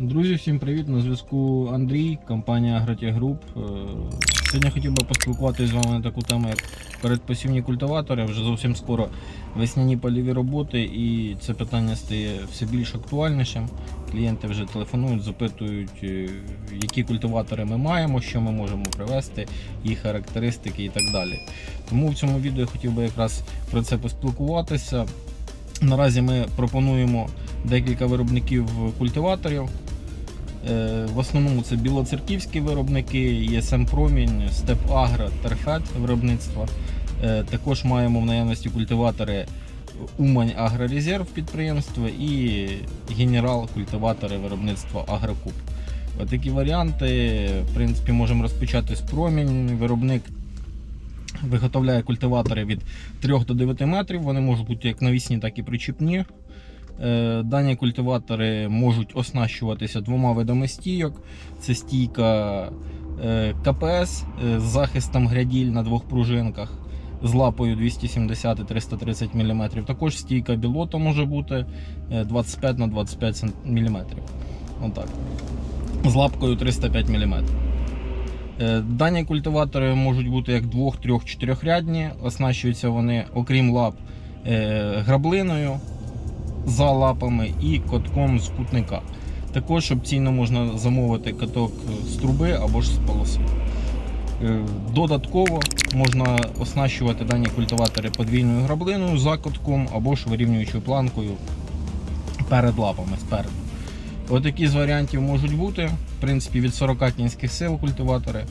Друзі, всім привіт! На зв'язку Андрій, компанія Агротія Груп. Е, Сьогодні хотів би поспілкуватися з вами на таку тему, як передпосівні культиватори. Вже зовсім скоро весняні польові роботи, і це питання стає все більш актуальнішим. Клієнти вже телефонують, запитують, е, які культиватори ми маємо, що ми можемо привезти, їх характеристики і так далі. Тому в цьому відео хотів би якраз про це поспілкуватися. Наразі ми пропонуємо декілька виробників культиваторів. Е, В основному це білоцерківські виробники, Промінь, Степ Агро, Терфет виробництва. Е, Також маємо в наявності культиватори Умань Агрорезерв підприємства і Генерал культиватори виробництва Агрокуб. Такі варіанти, в принципі, можемо розпочати з промінь. Виробник виготовляє культиватори від 3 до 9 метрів. Вони можуть бути як навісні, так і причіпні. Е, Дані культиватори можуть оснащуватися двома видами стійок. Це стійка е, КПС е, з захистом гряділь на двох пружинках з лапою 270 і 330 мм. Також стійка білота може бути е, 25 на 25 мм. Отак. З лапкою 305 мм. Дані культиватори можуть бути як 2, 3, 4 рядні. Оснащуються вони, окрім лап, граблиною за лапами і котком з кутника. Також опційно можна замовити каток з труби або ж з полоси. Е, Додатково можна оснащувати дані культиватори подвійною граблиною за котком або ж вирівнюючою планкою перед лапами спереду. Отакі з варіантів можуть бути. В принципі, від 40 кінських сил культиватори.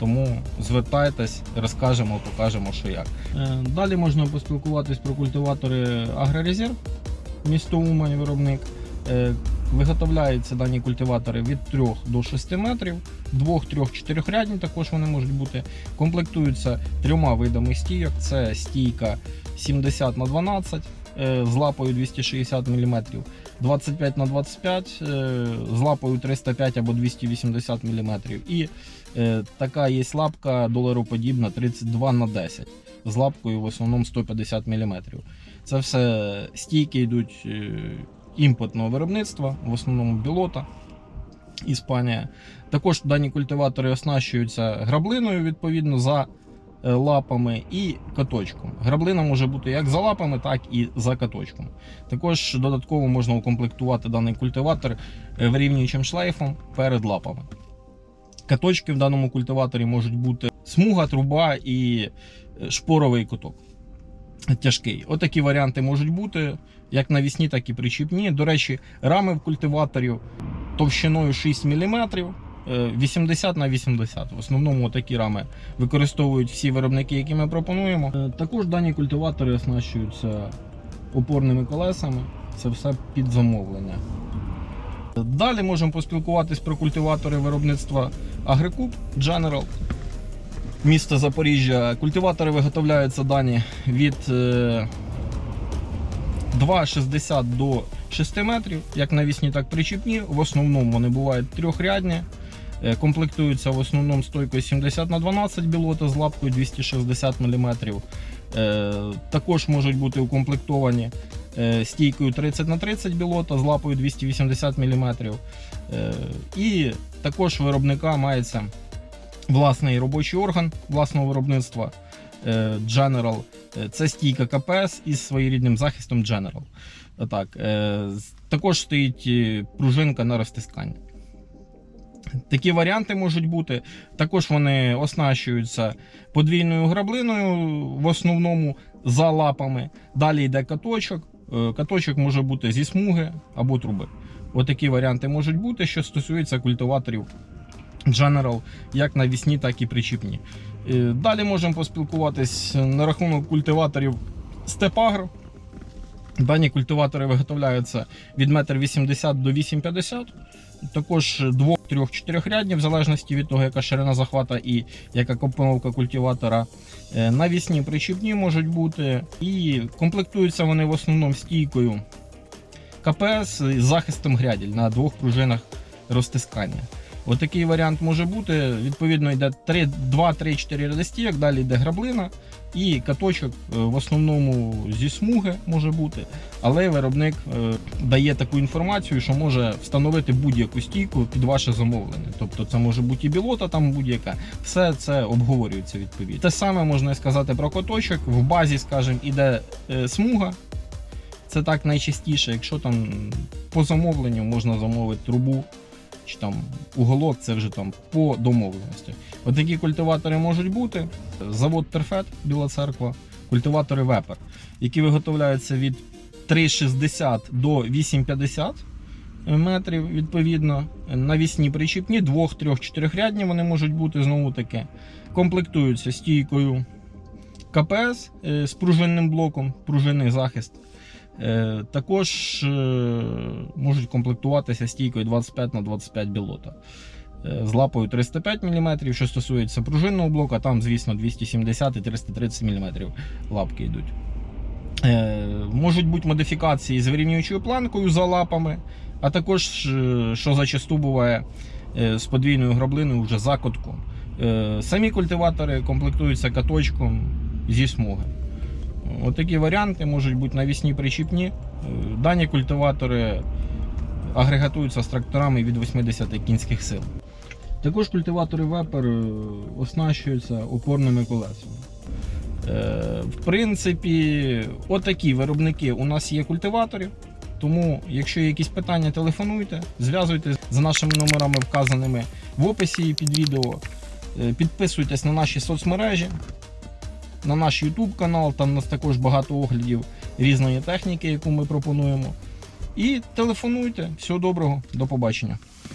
Тому звертайтесь, розкажемо, покажемо, що як. Е, Далі можна поспілкуватись про культиватори Агрорезерв, місто Умань виробник. Е, Виготовляються дані культиватори від 3 до 6 метрів, 2, 3, 4 рядні також вони можуть бути. Комплектуються трьома видами стійок: це стійка 70 на 12 е, з лапою 260 мм, 25 на 25 е, з лапою 305 або 280 мм. І е, така є лапка долароподібна 32 на 10 з лапкою в основному 150 мм. Це все стійки йдуть е, імпортного виробництва, в основному білота. Іспанія. Також дані культиватори оснащуються граблиною відповідно за е, лапами і каточком. Граблина може бути як за лапами, так і за каточком. Також додатково можна укомплектувати даний культиватор е, вирівнюючим шлейфом перед лапами. Каточки в даному культиваторі можуть бути смуга, труба і шпоровий куток. Тяжкий. Отакі варіанти можуть бути як навісні, так і причіпні. До речі, рами в культиваторів товщиною 6 мм. 80 на 80. В основному такі рами використовують всі виробники, які ми пропонуємо. Е, Також дані культиватори оснащуються опорними колесами. Це все під замовлення. Далі можемо поспілкуватись про культиватори виробництва Агрикуб General. Місто Запоріжжя. Культиватори виготовляються дані від е, 2,60 до 6 метрів, як навісні, так причіпні. В основному вони бувають трьохрядні. Е, Комплектуються в основному стойкою 70 на 12 білота з лапкою 260 мм. Е, Також можуть бути укомплектовані е, стійкою 30 на 30 білота з лапою 280 мм. Е, І також виробника мається власний робочий орган власного виробництва е, General. Е, Це стійка КПС із своєрідним захистом General. Отак. е, Також стоїть пружинка на розтискання. Такі варіанти можуть бути. Також вони оснащуються подвійною граблиною, в основному за лапами. Далі йде каточок. Каточок може бути зі смуги або труби. Отакі варіанти можуть бути, що стосується культиваторів General, як навісні, так і причіпні. Е, Далі можемо поспілкуватись на рахунок культиваторів Степагро. Дані культиватори виготовляються від 1,80 м до 8,50 м. Також 2, 3, 4 рядні, в залежності від того, яка ширина захвата і яка компоновка культиватора. Е, Навісні причіпні можуть бути. І комплектуються вони в основному стійкою КПС з захистом гряділь на двох пружинах розтискання. Отакий варіант може бути. Відповідно, йде 2, 3, 4 ряди стійок, далі йде граблина І каточок е, в основному зі смуги може бути, але виробник е, дає таку інформацію, що може встановити будь-яку стійку під ваше замовлення. Тобто це може бути і білота, там будь-яка. Все це обговорюється відповідно. Те саме можна сказати про каточок. В базі, скажімо, іде е, смуга. Це так найчастіше, якщо там по замовленню можна замовити трубу чи там уголок, це вже там по домовленості. Отакі культиватори можуть бути. Завод Терфет, Біла Церква, культиватори Вепер, які виготовляються від 3,60 до 8,50 метрів, відповідно. Навісні причіпні, 2, 3, 4 рядні вони можуть бути знову таки. Комплектуються стійкою КПС е, з пружинним блоком, пружинний захист. Е, Також е, можуть комплектуватися стійкою 25 на 25 білота. Е, З лапою 305 мм, що стосується пружинного блока, там, звісно, 270 і 330 мм лапки йдуть. Можуть бути модифікації з вирівнюючою планкою за лапами, а також, що зачасту буває, з подвійною граблиною вже за Самі культиватори комплектуються каточком зі смуги. Отакі варіанти можуть бути навісні причіпні. Е, Дані культиватори агрегатуються з тракторами від 80 кінських сил. Також культиватори вепер е, оснащуються опорними колесами. Е, В принципі, отакі виробники у нас є культиваторів. Тому, якщо є якісь питання, телефонуйте, зв'язуйтесь за нашими номерами, вказаними в описі під відео. Е, Підписуйтесь на наші соцмережі, на наш YouTube канал. Там у нас також багато оглядів різної техніки, яку ми пропонуємо. І телефонуйте. Всього доброго, до побачення.